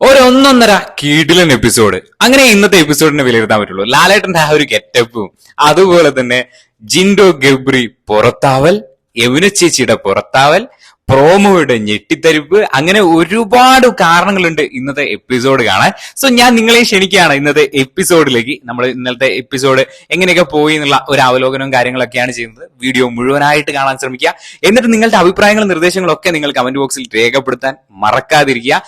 ഒരു ഒന്നൊന്നര കീടിലൻ എപ്പിസോഡ് അങ്ങനെ ഇന്നത്തെ എപ്പിസോഡിനെ വിലയിരുത്താൻ പറ്റുള്ളൂ. ലാലേട്ടന്റെ ആ ഒരു ഗെറ്റപ്പും അതുപോലെ തന്നെ ജിൻഡോ ഗബ്രി പുറത്താവൽ യമുന ചേച്ചിയുടെ പുറത്താവൽ പ്രോമോയുടെ ഞെട്ടിത്തരിപ്പ്. അങ്ങനെ ഒരുപാട് കാരണങ്ങളുണ്ട് ഇന്നത്തെ എപ്പിസോഡ് കാണാൻ. സോ ഞാൻ നിങ്ങളെ ക്ഷണിക്കുകയാണ് ഇന്നത്തെ എപ്പിസോഡിലേക്ക്. നമ്മൾ ഇന്നത്തെ എപ്പിസോഡ് എങ്ങനെയൊക്കെ പോയി എന്നുള്ള ഒരു അവലോകനവും കാര്യങ്ങളൊക്കെയാണ് ചെയ്യുന്നത്. വീഡിയോ മുഴുവനായിട്ട് കാണാൻ ശ്രമിക്കുക. എന്നിട്ട് നിങ്ങളുടെ അഭിപ്രായങ്ങളും നിർദ്ദേശങ്ങളും ഒക്കെ നിങ്ങൾ കമന്റ് ബോക്സിൽ രേഖപ്പെടുത്താൻ മറക്കാതിരിക്കുക.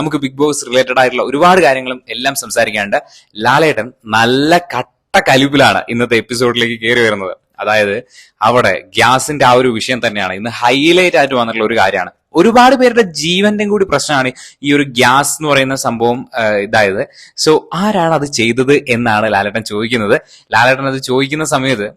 നമുക്ക് ബിഗ് ബോസ് റിലേറ്റഡ് ആയിട്ടുള്ള ഒരുപാട് കാര്യങ്ങളും എല്ലാം സംസാരിക്കാനുണ്ട്. ലാലേട്ടൻ നല്ല കട്ട കലിപ്പിലാണ് ഇന്നത്തെ എപ്പിസോഡിലേക്ക് കയറി വരുന്നത്. അതായത് അവിടെ ഗ്യാസിന്റെ ആ ഒരു വിഷയം തന്നെയാണ്. ഇന്ന് ഹൈലൈറ്റ് ആയിട്ട് വന്നിട്ടുള്ള ഒരു കാര്യമാണ്. ഒരുപാട് പേരുടെ ജീവന്റെയും കൂടി പ്രശ്നമാണ് ഈ ഒരു ഗ്യാസ് എന്ന് പറയുന്ന സംഭവം ഇതായത്. സോ ആരാണ് അത് ചെയ്തത് എന്നാണ് ലാലേട്ടൻ ചോദിക്കുന്നത്. ലാലേട്ടൻ അത് ചോദിക്കുന്ന സമയത്ത്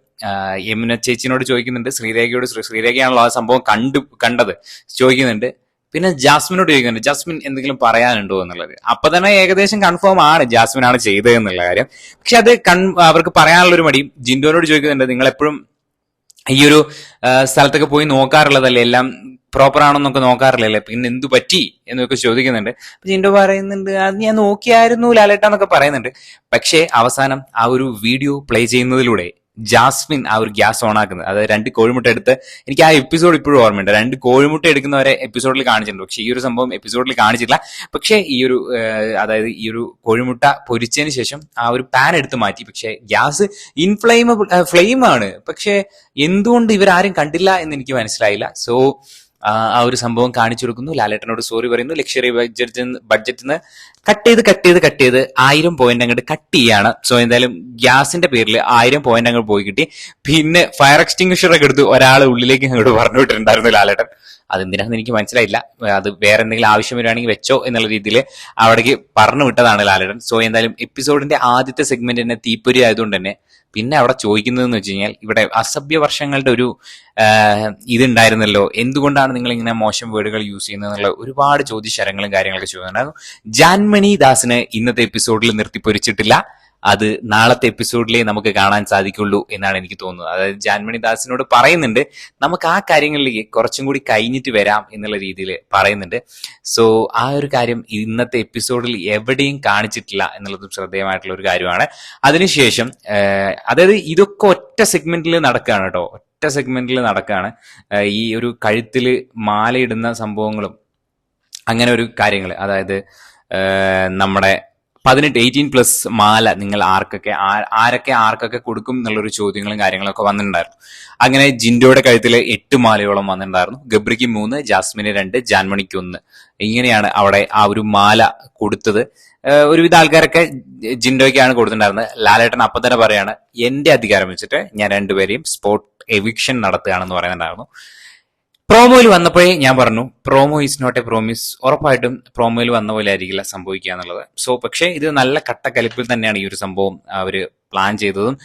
യമുന ചേച്ചിനോട് ചോദിക്കുന്നുണ്ട് ശ്രീരേഖയോട് ശ്രീ- ശ്രീരേഖയാണല്ലോ ആ സംഭവം കണ്ടു കണ്ടത്. ചോദിക്കുന്നുണ്ട് പിന്നെ ജാസ്മിനോട് ചോദിക്കുന്നുണ്ട് ജാസ്മിൻ എന്തെങ്കിലും പറയാനുണ്ടോ എന്നുള്ളത്. അപ്പൊ തന്നെ ഏകദേശം കൺഫേം ആണ് ജാസ്മിൻ ആണ് ചെയ്തത് എന്നുള്ള കാര്യം. പക്ഷെ അത് കൺ അവർക്ക് പറയാനുള്ള ഒരു മടിയും ജിൻഡോനോട് ചോദിക്കുന്നുണ്ട് നിങ്ങൾ എപ്പോഴും ഈ ഒരു സ്ഥലത്തൊക്കെ പോയി നോക്കാറുള്ളതല്ലേ? എല്ലാം പ്രോപ്പർ ആണെന്നൊക്കെ നോക്കാറില്ലല്ലേ? പിന്നെ എന്തു പറ്റി? എന്നൊക്കെ ചോദിക്കുന്നുണ്ട്. അപ്പൊ ജിൻഡോ പറയുന്നുണ്ട് അത് ഞാൻ നോക്കിയായിരുന്നു ലാലേട്ടാന്നൊക്കെ പറയുന്നുണ്ട്. പക്ഷേ അവസാനം ആ ഒരു വീഡിയോ പ്ലേ ചെയ്യുന്നതിലൂടെ ജാസ്മിൻ ആ ഒരു ഗ്യാസ് ഓൺ ആക്കുന്നത്. അതായത് രണ്ട് കോഴിമുട്ട എടുത്ത് എനിക്ക് ആ എപ്പിസോഡ് ഇപ്പോഴും ഓർമ്മയുണ്ട്. രണ്ട് കോഴിമുട്ട എടുക്കുന്നവരെ എപ്പിസോഡിൽ കാണിച്ചിട്ടുണ്ട്. പക്ഷേ ഈ ഒരു സംഭവം എപ്പിസോഡിൽ കാണിച്ചില്ല പക്ഷേ ഈ ഒരു അതായത് ഈ ഒരു കോഴിമുട്ട പൊരിച്ചതിന് ശേഷം ആ ഒരു പാൻ എടുത്ത് മാറ്റി. പക്ഷേ ഗ്യാസ് ഇൻഫ്ലെയിമബിൾ ഫ്ലെയിം ആണ്. പക്ഷേ എന്തുകൊണ്ട് ഇവരാരും കണ്ടില്ല എന്ന് എനിക്ക് മനസ്സിലായില്ല. സോ ആ ഒരു സംഭവം കാണിച്ചു കൊടുക്കുന്നു. ലാലേട്ടനോട് സോറി പറയുന്നു. ലക്ഷറി ബഡ്ജറ്റ് ബഡ്ജറ്റിന് കട്ട് ചെയ്ത് കട്ട് ചെയ്ത് കട്ട് ചെയ്ത് ആയിരം പോയിന്റ് അങ്ങോട്ട് കട്ട് ചെയ്യാണ്. സോ എന്തായാലും ഗ്യാസിന്റെ പേരിൽ ആയിരം പോയിന്റ് അങ്ങോട്ട് പോയി കിട്ടി. പിന്നെ ഫയർ എക്സ്റ്റിംഗ്വിഷർ ഒക്കെ എടുത്ത് ഒരാളെ ഉള്ളിലേക്ക് അങ്ങോട്ട് പറഞ്ഞു വിട്ടിട്ടുണ്ടായിരുന്നു ലാലേട്ടൻ. അതെന്തിനാന്ന് എനിക്ക് മനസ്സിലായില്ല. അത് വേറെ എന്തെങ്കിലും ആവശ്യം വരുവാണെങ്കിൽ വെച്ചോ എന്നുള്ള രീതിയിൽ അവിടേക്ക് പറഞ്ഞു വിട്ടതാണ് ലാലേട്ടൻ. സോ എന്തായാലും എപ്പിസോഡിന്റെ ആദ്യത്തെ സെഗ്മെന്റ് തന്നെ തീപ്പൊരി ആയതുകൊണ്ട് തന്നെ പിന്നെ അവിടെ ചോദിക്കുന്നതെന്ന് വെച്ച് കഴിഞ്ഞാൽ ഇവിടെ അസഭ്യ വർഷങ്ങളുടെ ഒരു ഇതുണ്ടായിരുന്നല്ലോ. എന്തുകൊണ്ടാണ് നിങ്ങൾ ഇങ്ങനെ മോശം വേർഡുകൾ യൂസ് ചെയ്യുന്നത് എന്നുള്ള ഒരുപാട് ചോദ്യശരങ്ങളും കാര്യങ്ങളൊക്കെ ചോദിക്കുന്നുണ്ടായിരുന്നു. ജാൻമണി ദാസിന് ഇന്നത്തെ എപ്പിസോഡിൽ നിർത്തിപ്പൊരിച്ചിട്ടില്ല അത് നാളത്തെ എപ്പിസോഡിലേ നമുക്ക് കാണാൻ സാധിക്കുള്ളൂ എന്നാണ് എനിക്ക് തോന്നുന്നത്. അതായത് ജാൻമണി ദാസിനോട് പറയുന്നുണ്ട് നമുക്ക് ആ കാര്യങ്ങളിലേക്ക് കുറച്ചും കൂടി കഴിഞ്ഞിട്ട് വരാം എന്നുള്ള രീതിയിൽ പറയുന്നുണ്ട്. സോ ആ ഒരു കാര്യം ഇന്നത്തെ എപ്പിസോഡിൽ എവിടെയും കാണിച്ചിട്ടില്ല എന്നുള്ളതും ശ്രദ്ധേയമായിട്ടുള്ള ഒരു കാര്യമാണ്. അതിനുശേഷം അതായത് ഇതൊക്കെ ഒറ്റ സെഗ്മെന്റിൽ നടക്കുകയാണ് കേട്ടോ. ഒറ്റ സെഗ്മെന്റിൽ നടക്കുകയാണ്. ഈ ഒരു കഴുത്തിൽ മാലയിടുന്ന സംഭവങ്ങളും അങ്ങനെ ഒരു കാര്യങ്ങൾ. അതായത് നമ്മുടെ പതിനെട്ട് എയ്റ്റീൻ പ്ലസ് മാല നിങ്ങൾ ആർക്കൊക്കെ ആരൊക്കെ ആർക്കൊക്കെ കൊടുക്കും എന്നുള്ളൊരു ചോദ്യങ്ങളും കാര്യങ്ങളൊക്കെ വന്നിട്ടുണ്ടായിരുന്നു. അങ്ങനെ ജിൻഡോയുടെ കഴുത്തിൽ എട്ട് മാലയോളം വന്നിട്ടുണ്ടായിരുന്നു. ഗബ്രിക്ക് മൂന്ന് ജാസ്മിന് രണ്ട് ജാൻമണിക്ക് ഒന്ന്. ഇങ്ങനെയാണ് അവിടെ ആ ഒരു മാല കൊടുത്തത്. ഒരുവിധ ആൾക്കാരൊക്കെ ജിൻഡോയ്ക്കാണ് കൊടുത്തിട്ടുണ്ടായിരുന്നത്. ലാലേട്ടൻ അപ്പം തന്നെ പറയാണ് എന്റെ അധികാരം വെച്ചിട്ട് ഞാൻ രണ്ടുപേരെയും സ്പോട്ട് എവിക്ഷൻ നടത്തുകയാണെന്ന് പറയുന്നുണ്ടായിരുന്നു. പ്രോമോയിൽ വന്നപ്പോഴേ ഞാൻ പറഞ്ഞു promo is not a promise ഉറപ്പായിട്ടും പ്രോമോയിൽ വന്ന പോലെ ആയിരിക്കില്ല സംഭവിക്കുക എന്നുള്ളത്. സോ പക്ഷേ ഇത് നല്ല കട്ടക്കലിപ്പിൽ തന്നെയാണ് ഈ ഒരു സംഭവം അവർ പ്ലാൻ ചെയ്തതും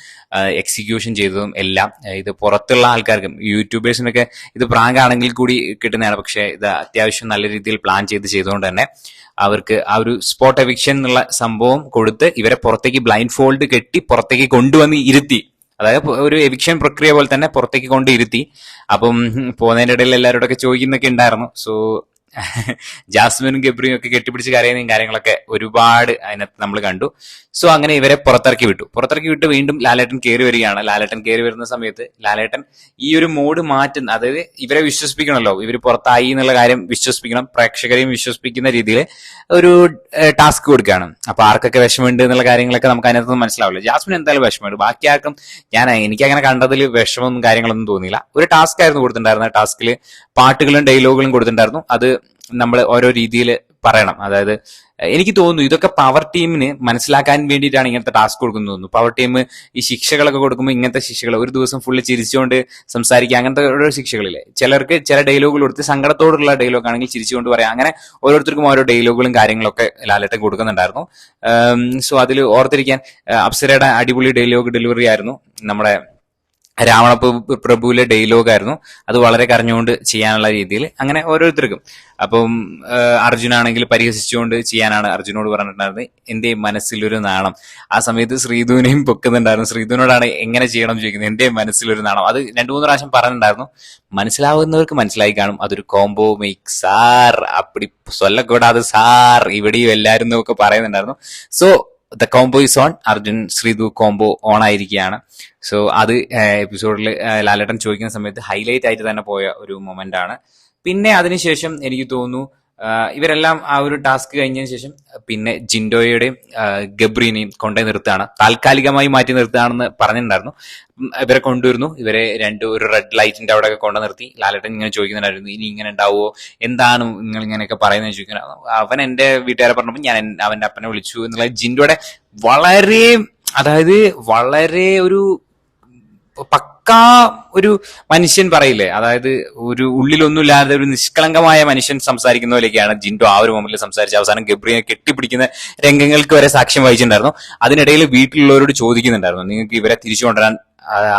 എക്സിക്യൂഷൻ ചെയ്തതും എല്ലാം. ഇത് പുറത്തുള്ള ആൾക്കാർക്കും യൂട്യൂബേഴ്സിനൊക്കെ ഇത് പ്രാങ്ക് ആണെങ്കിൽ കൂടി കിട്ടുന്നതാണ്. പക്ഷേ ഇത് അത്യാവശ്യം നല്ല രീതിയിൽ പ്ലാൻ ചെയ്ത് ചെയ്തുകൊണ്ട് തന്നെ അവർക്ക് ആ ഒരു സ്പോട്ട് എവിക്ഷൻ എന്നുള്ള സംഭവം കൊടുത്ത് ഇവരെ പുറത്തേക്ക് ബ്ലൈൻഡ് ഫോൾഡ് കെട്ടി പുറത്തേക്ക് കൊണ്ടുവന്ന് ഇരുത്തി. അതായത് ഒരു എവിക്ഷൻ പ്രക്രിയ പോലെ തന്നെ പുറത്തേക്ക് കൊണ്ടിരുത്തി. അപ്പം പോകുന്നതിന്റെ ഇടയിൽ എല്ലാവരോടൊക്കെ ചോദിക്കുന്നൊക്കെ ഉണ്ടായിരുന്നു. സോ ജാസ്മിനും ഗബ്രിയും ഒക്കെ കെട്ടിപ്പിടിച്ച് കരയുന്നതും കാര്യങ്ങളൊക്കെ ഒരുപാട് അതിനകത്ത് നമ്മൾ കണ്ടു. സോ അങ്ങനെ ഇവരെ പുറത്തിറക്കി വിട്ടു. പുറത്തിറക്കി വിട്ട് വീണ്ടും ലാലേട്ടൻ കയറി വരികയാണ്. ലാലേട്ടൻ കയറി വരുന്ന സമയത്ത് ലാലേട്ടൻ ഈ ഒരു മൂഡ് മാറ്റുന്ന അതായത് ഇവരെ വിശ്വസിപ്പിക്കണമല്ലോ. ഇവർ പുറത്തായി എന്നുള്ള കാര്യം വിശ്വസിപ്പിക്കണം. പ്രേക്ഷകരെയും വിശ്വസിപ്പിക്കുന്ന രീതിയിൽ ഒരു ടാസ്ക് കൊടുക്കുകയാണ്. അപ്പൊ ആർക്കൊക്കെ വിഷമമുണ്ട് എന്നുള്ള കാര്യങ്ങളൊക്കെ നമുക്ക് അതിനകത്ത് മനസ്സിലാവില്ല. ജാസ്മിൻ എന്തായാലും വിഷമമുണ്ട്. ബാക്കി ആർക്കും ഞാൻ എനിക്ക് അങ്ങനെ കണ്ടതിൽ വിഷമമൊന്നും കാര്യങ്ങളൊന്നും തോന്നിയില്ല. ഒരു ടാസ്ക് ആയിരുന്നു കൊടുത്തിട്ടുണ്ടായിരുന്നത്. ടാസ്കിൽ പാട്ടുകളും ഡയലോഗുകളും കൊടുത്തിട്ടുണ്ടായിരുന്നു. അത് നമ്മൾ ഓരോ രീതിയിൽ പറയണം. അതായത് എനിക്ക് തോന്നുന്നു ഇതൊക്കെ പവർ ടീമിന് മനസ്സിലാക്കാൻ വേണ്ടിയിട്ടാണ് ഇങ്ങനത്തെ ടാസ്ക് കൊടുക്കുന്നത് തോന്നുന്നു. പവർ ടീം ഈ ശിക്ഷകളൊക്കെ കൊടുക്കുമ്പോൾ ഇങ്ങനത്തെ ശിക്ഷകൾ ഒരു ദിവസം ഫുള്ള് ചിരിച്ചുകൊണ്ട് സംസാരിക്കുക അങ്ങനത്തെ ഓരോ ശിക്ഷകളില്ലേ? ചിലർക്ക് ചില ഡയലോഗുകൾ കൊടുത്ത് സങ്കടത്തോടുള്ള ഡയലോഗ് ആണെങ്കിൽ ചിരിച്ചുകൊണ്ട് പറയാം. അങ്ങനെ ഓരോരുത്തർക്കും ഓരോ ഡയലോഗുകളും കാര്യങ്ങളൊക്കെ ലാലേട്ടൻ കൊടുക്കുന്നുണ്ടായിരുന്നു. സോ അതിൽ ഓർത്തിരിക്കാൻ അപ്സരയുടെ അടിപൊളി ഡയലോഗ് ഡെലിവറി ആയിരുന്നു നമ്മുടെ രാവണ പ്രഭു- പ്രഭുവിലെ ഡയലോഗ് ആയിരുന്നു അത് വളരെ കരഞ്ഞുകൊണ്ട് ചെയ്യാനുള്ള രീതിയിൽ അങ്ങനെ ഓരോരുത്തർക്കും. അപ്പം അർജുൻ ആണെങ്കിൽ പരിഹസിച്ചുകൊണ്ട് ചെയ്യാനാണ് അർജുനോട് പറഞ്ഞിട്ടുണ്ടായിരുന്നത്. എന്റെ മനസ്സിലൊരു നാണം. ആ സമയത്ത് ശ്രീധുവിനെയും പൊക്കുന്നുണ്ടായിരുന്നു. ശ്രീധുവിനോടാണ് എങ്ങനെ ചെയ്യണം ചോദിക്കുന്നത്. എന്റെ മനസ്സിലൊരു നാണം. അത് രണ്ടു മൂന്ന് പ്രാവശ്യം പറഞ്ഞിട്ടുണ്ടായിരുന്നു. മനസ്സിലാവുന്നവർക്ക് മനസ്സിലായി കാണും. അതൊരു കോംബോ മേക്ക് സാർ അപ്പടി സ്വല്ലക്കൂടാതെ സാർ ഇവിടെയും എല്ലാവരും ഒക്കെ പറയുന്നുണ്ടായിരുന്നു. So the combo is on Arjun Sreethu combo on ആയിരിക്കുകയാണ്. സോ അത് എപ്പിസോഡിൽ ലാലേട്ടൻ ചോദിക്കുന്ന സമയത്ത് ഹൈലൈറ്റ് ആയിട്ട് തന്നെ പോയ ഒരു മൊമെന്റ് ആണ്. പിന്നെ അതിനുശേഷം എനിക്ക് തോന്നുന്നു ഇവരെല്ലാം ആ ഒരു ടാസ്ക് കഴിഞ്ഞതിന് ശേഷം പിന്നെ ജിൻഡോയുടെയും ഗബ്രീനെയും കൊണ്ടേ നിർത്തുകയാണ്. താൽക്കാലികമായി മാറ്റി നിർത്തുകയാണെന്ന് പറഞ്ഞിട്ടുണ്ടായിരുന്നു. ഇവരെ കൊണ്ടുവരുന്നു. ഇവരെ രണ്ട് ഒരു റെഡ് ലൈറ്റിന്റെ അവിടെ ഒക്കെ കൊണ്ടു നിർത്തി. ലാലേട്ടൻ ഇങ്ങനെ ചോദിക്കുന്നുണ്ടായിരുന്നു ഇനി ഇങ്ങനെ ഉണ്ടാവുമോ എന്താണ് നിങ്ങൾ ഇങ്ങനെയൊക്കെ പറയുന്നത് ചോദിക്കുന്നത് അവൻ എന്റെ വീട്ടുകാരെ പറഞ്ഞപ്പോൾ ഞാൻ അവന്റെ അപ്പനെ വിളിച്ചു എന്നുള്ള ജിൻഡോയുടെ വളരെ അതായത് വളരെ ഒരു പക്കാ ഒരു മനുഷ്യൻ പറയില്ലേ? അതായത് ഒരു ഉള്ളിലൊന്നുമില്ലാതെ ഒരു നിഷ്കളങ്കമായ മനുഷ്യൻ സംസാരിക്കുന്ന പോലെയൊക്കെയാണ് ജിൻഡോ ആ ഒരു മൊമെന്റിൽ സംസാരിച്ച് അവസാനം ഗബ്രിയെ കെട്ടിപ്പിടിക്കുന്ന രംഗങ്ങൾക്ക് വരെ സാക്ഷ്യം വഹിച്ചിട്ടുണ്ടായിരുന്നു. അതിനിടയിൽ വീട്ടിലുള്ളവരോട് ചോദിക്കുന്നുണ്ടായിരുന്നു നിങ്ങൾക്ക് ഇവരെ തിരിച്ചു കൊണ്ടുവരാൻ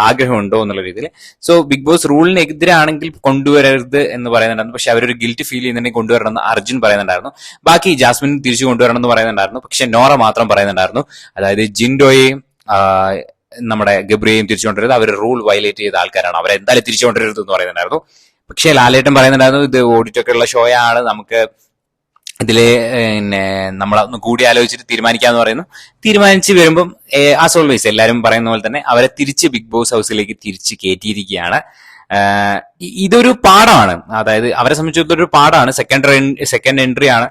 ആഗ്രഹമുണ്ടോ? എന്നുള്ള രീതിയിൽ. സോ ബിഗ് ബോസ് റൂളിന് എതിരാണെങ്കിൽ കൊണ്ടുവരരുത് എന്ന് പറയുന്നുണ്ടായിരുന്നു. പക്ഷെ അവരൊരു ഗിൽറ്റ് ഫീൽ ചെയ്യുന്നുണ്ടെങ്കിൽ കൊണ്ടുവരണമെന്ന് അർജുൻ പറയുന്നുണ്ടായിരുന്നു. ബാക്കി ജാസ്മിൻ തിരിച്ചു കൊണ്ടുവരണം എന്ന് പറയുന്നുണ്ടായിരുന്നു. പക്ഷെ നോറ മാത്രം പറയുന്നുണ്ടായിരുന്നു. അതായത് ജിൻഡോയെയും നമ്മുടെ ഗബ്രിയെയും തിരിച്ചുകൊണ്ടിരുന്നത് അവർ റൂൾ വയലേറ്റ് ചെയ്ത ആൾക്കാരാണ്. അവരെ എന്തായാലും തിരിച്ചു കൊണ്ടുവരരുത് എന്ന് പറയുന്നുണ്ടായിരുന്നു. പക്ഷേ ലാലേട്ടൻ പറയുന്നുണ്ടായിരുന്നു ഇത് ഓഡിറ്റൊക്കെ ഉള്ള ഷോ ആണ് നമുക്ക് ഇതിൽ പിന്നെ നമ്മളൊന്ന് കൂടി ആലോചിച്ചിട്ട് തീരുമാനിക്കാന്ന് പറയുന്നു. തീരുമാനിച്ച് വരുമ്പം ആസ് ഓൾവേസ് എല്ലാവരും പറയുന്ന പോലെ തന്നെ അവരെ തിരിച്ച് ബിഗ് ബോസ് ഹൗസിലേക്ക് തിരിച്ച് കയറ്റിയിരിക്കുകയാണ്. ഇതൊരു പാഠമാണ്. അതായത് അവരെ സംബന്ധിച്ചിടത്തോളം ഒരു പാഠമാണ്. സെക്കൻഡ് സെക്കൻഡ് എൻട്രി ആണ്.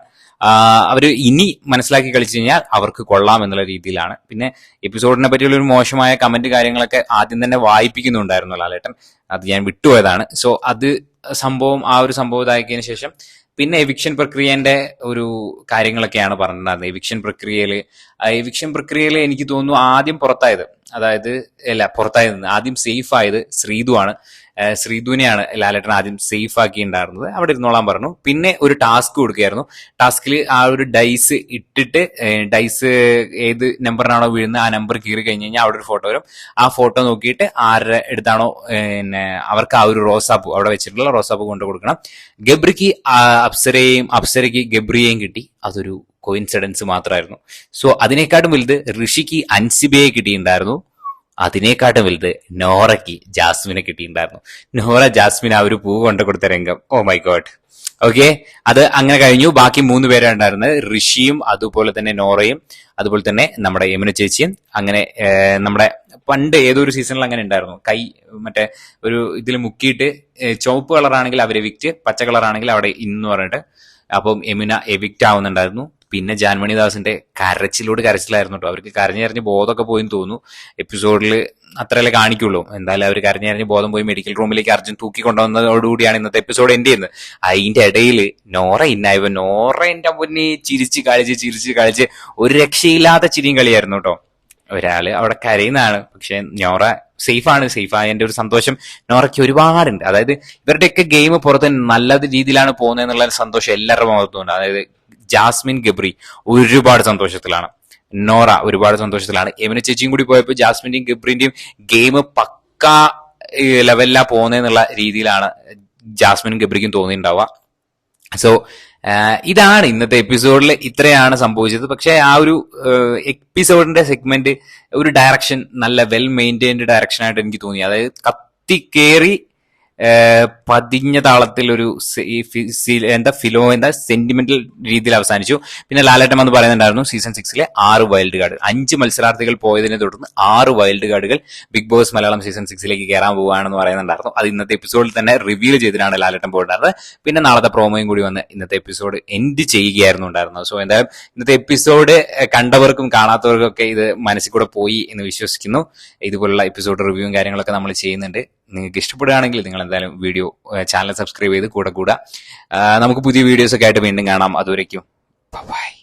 അവർ ഇനി മനസ്സിലാക്കി കളിച്ചു കഴിഞ്ഞാൽ അവർക്ക് കൊള്ളാം എന്നുള്ള രീതിയിലാണ്. പിന്നെ എപ്പിസോഡിനെ പറ്റിയുള്ള ഒരു മോശമായ കമന്റ് കാര്യങ്ങളൊക്കെ ആദ്യം തന്നെ വായിപ്പിക്കുന്നുണ്ടായിരുന്നു ലാലേട്ടൻ. അത് ഞാൻ വിട്ടുപോയതാണ്. സോ അത് സംഭവം ആ ഒരു സംഭവം ഇതാക്കിയതിനു ശേഷം പിന്നെ എവിക്ഷൻ പ്രക്രിയന്റെ ഒരു കാര്യങ്ങളൊക്കെയാണ് പറഞ്ഞിട്ടുണ്ടായിരുന്നത് എവിക്ഷൻ പ്രക്രിയയിൽ എവിക്ഷൻ പ്രക്രിയയിൽ എനിക്ക് തോന്നുന്നു ആദ്യം പുറത്തായത് അതായത് അല്ല പുറത്തായി നിന്ന്. ആദ്യം സേഫ് ആയത് ശ്രീതു ആണ്. ശ്രീധുവിനെയാണ് ലാലേട്ടൻ ആദ്യം സേഫ് ആക്കി ഉണ്ടായിരുന്നത് അവിടെ ഇരുന്നോളാൻ പറഞ്ഞു. പിന്നെ ഒരു ടാസ്ക് കൊടുക്കുകയായിരുന്നു. ടാസ്കിൽ ആ ഒരു ഡൈസ് ഇട്ടിട്ട് ഡൈസ് ഏത് നമ്പറിനാണോ വീഴുന്നത് ആ നമ്പർ കീറി കഴിഞ്ഞ് കഴിഞ്ഞാൽ അവിടെ ഒരു ഫോട്ടോ വരും. ആ ഫോട്ടോ നോക്കിയിട്ട് ആരുടെ എടുത്താണോ പിന്നെ അവർക്ക് ആ ഒരു റോസാപ്പൂ അവിടെ വെച്ചിട്ടുള്ള റോസാപ്പ് കൊണ്ടു കൊടുക്കണം. ഗബ്രിക്ക് അപ്സരയെയും അപ്സരയ്ക്ക് ഗബ്രിയെയും കിട്ടി. അതൊരു കോയിൻസിഡൻസ് മാത്രമായിരുന്നു സോ അതിനേക്കാട്ടും വലുത് ഋഷിക്ക് അൻസിബയെ കിട്ടിയിട്ടുണ്ടായിരുന്നു. അതിനേക്കാട്ടും വലുത് നോറയ്ക്ക് ജാസ്മിനെ കിട്ടിയിട്ടുണ്ടായിരുന്നു. നോറ ജാസ്മിൻ ആ ഒരു പൂ കൊണ്ടു കൊടുത്ത രംഗം. ഓ മൈ ഗോഡ് ഓക്കെ അത് അങ്ങനെ കഴിഞ്ഞു. ബാക്കി മൂന്ന് പേരാണ് ഉണ്ടായിരുന്നത്. ഋഷിയും അതുപോലെ തന്നെ നോറയും അതുപോലെ തന്നെ നമ്മുടെ യമുന ചേച്ചിയും. അങ്ങനെ നമ്മുടെ പണ്ട് ഏതൊരു സീസണിൽ അങ്ങനെ ഉണ്ടായിരുന്നു. കൈ മറ്റേ ഒരു ഇതിൽ മുക്കിയിട്ട് ചുവപ്പ് കളറാണെങ്കിൽ അവരെ വിറ്റ് പച്ച കളറാണെങ്കിൽ അവിടെ ഇന്ന് പറഞ്ഞിട്ട്. അപ്പം യമുന എവിക്റ്റ് ആവുന്നുണ്ടായിരുന്നു. പിന്നെ ജാൻമണിദാസിന്റെ കരച്ചിലോട് കരച്ചിലായിരുന്നു കേട്ടോ അവർക്ക് കരഞ്ഞറിഞ്ഞ് ബോധമൊക്കെ പോയെന്ന് തോന്നുന്നു. എപ്പിസോഡിൽ അത്രയല്ലേ കാണിക്കുള്ളൂ. എന്തായാലും അവർ കരഞ്ഞറിഞ്ഞ് ബോധം പോയി മെഡിക്കൽ റൂമിലേക്ക് അർജുൻ തൂക്കി കൊണ്ടുവന്നതോടുകൂടിയാണ് ഇന്നത്തെ എപ്പിസോഡ് എൻഡ് ചെയ്യുന്നത്. അതിന്റെ ഇടയിൽ നോറ ഇന്നായവ നോറ എന്റെ മുന്നേ ചിരിച്ച് കളിച്ച് ചിരിച്ച് കളിച്ച് ഒരു രക്ഷയില്ലാത്ത ചിരിയും കളിയായിരുന്നു കേട്ടോ ഒരാൾ അവിടെ കരയുന്നതാണ്. പക്ഷെ നോറ സേഫ് ആണ് സേഫ് ആയതിന്റെ ഒരു സന്തോഷം നോറയ്ക്ക് ഒരുപാടുണ്ട്. അതായത് ഇവരുടെയൊക്കെ ഗെയിം പുറത്ത് നല്ല രീതിയിലാണ് പോകുന്നത് എന്നുള്ള സന്തോഷം എല്ലാവരുടെ മുഖത്തുണ്ട് അതായത് ജാസ്മിൻ ഗബ്രി ഒരുപാട് സന്തോഷത്തിലാണ്. നോറ ഒരുപാട് സന്തോഷത്തിലാണ്. എമിന ചേച്ചിയും കൂടി പോയപ്പോൾ ജാസ്മിന്റെയും ഗബ്രിന്റെയും ഗെയിം പക്ക ലെവലിലാ പോകുന്നതെന്നുള്ള രീതിയിലാണ് ജാസ്മിനും ഗബ്രിക്കും തോന്നിയിട്ടുണ്ടാവുക. സോ ഇതാണ് ഇന്നത്തെ എപ്പിസോഡിൽ ഇത്രയാണ് സംഭവിച്ചത്. പക്ഷേ ആ ഒരു എപ്പിസോഡിന്റെ സെഗ്മെന്റ് ഒരു ഡയറക്ഷൻ നല്ല വെൽ മെയിന്റൈൻഡ് ഡയറക്ഷൻ ആയിട്ട് എനിക്ക് തോന്നി. അതായത് കത്തി ഏഹ്, പതിഞ്ഞ താളത്തിൽ ഒരു എന്താ ഫിലോ എന്താ സെന്റിമെന്റൽ രീതിയിൽ അവസാനിച്ചു. പിന്നെ ലാലേട്ടൻ വന്ന് പറയുന്നുണ്ടായിരുന്നു സീസൺ സിക്സിലെ ആറ് വൈൽഡ് കാർഡ് അഞ്ച് മത്സരാർത്ഥികൾ പോയതിനെ തുടർന്ന് ആറ് വൈൽഡ് കാർഡുകൾ ബിഗ് ബോസ് മലയാളം സീസൺ സിക്സിലേക്ക് കയറാൻ പോവുകയാണെന്ന് പറയുന്നുണ്ടായിരുന്നു. അത് ഇന്നത്തെ എപ്പിസോഡിൽ തന്നെ റിവീൽ ചെയ്തിട്ടാണ് ലാലേട്ടൻ പോയിട്ടുണ്ടായിരുന്നത്. പിന്നെ നാളത്തെ പ്രോമോയും കൂടി വന്ന് ഇന്നത്തെ എപ്പിസോഡ് എൻഡ് ചെയ്യുകയായിരുന്നു ഉണ്ടായിരുന്നത് സോ എന്തായാലും ഇന്നത്തെ എപ്പിസോഡ് കണ്ടവർക്കും കാണാത്തവർക്കും ഒക്കെ ഇത് മനസ്സിൽ കൂടെ പോയി എന്ന് വിശ്വസിക്കുന്നു. ഇതുപോലുള്ള എപ്പിസോഡ് റിവ്യൂവും കാര്യങ്ങളൊക്കെ നമ്മൾ ചെയ്യുന്നുണ്ട്. നിങ്ങൾക്ക് ഇഷ്ടപ്പെടുകയാണെങ്കിൽ നിങ്ങൾ എന്തായാലും വീഡിയോ ചാനൽ സബ്സ്ക്രൈബ് ചെയ്ത് കൂടെ കൂടെ നമുക്ക് പുതിയ വീഡിയോസ് ഒക്കെ ആയിട്ട് വീണ്ടും കാണാം. അതുവരയ്ക്കും ബൈ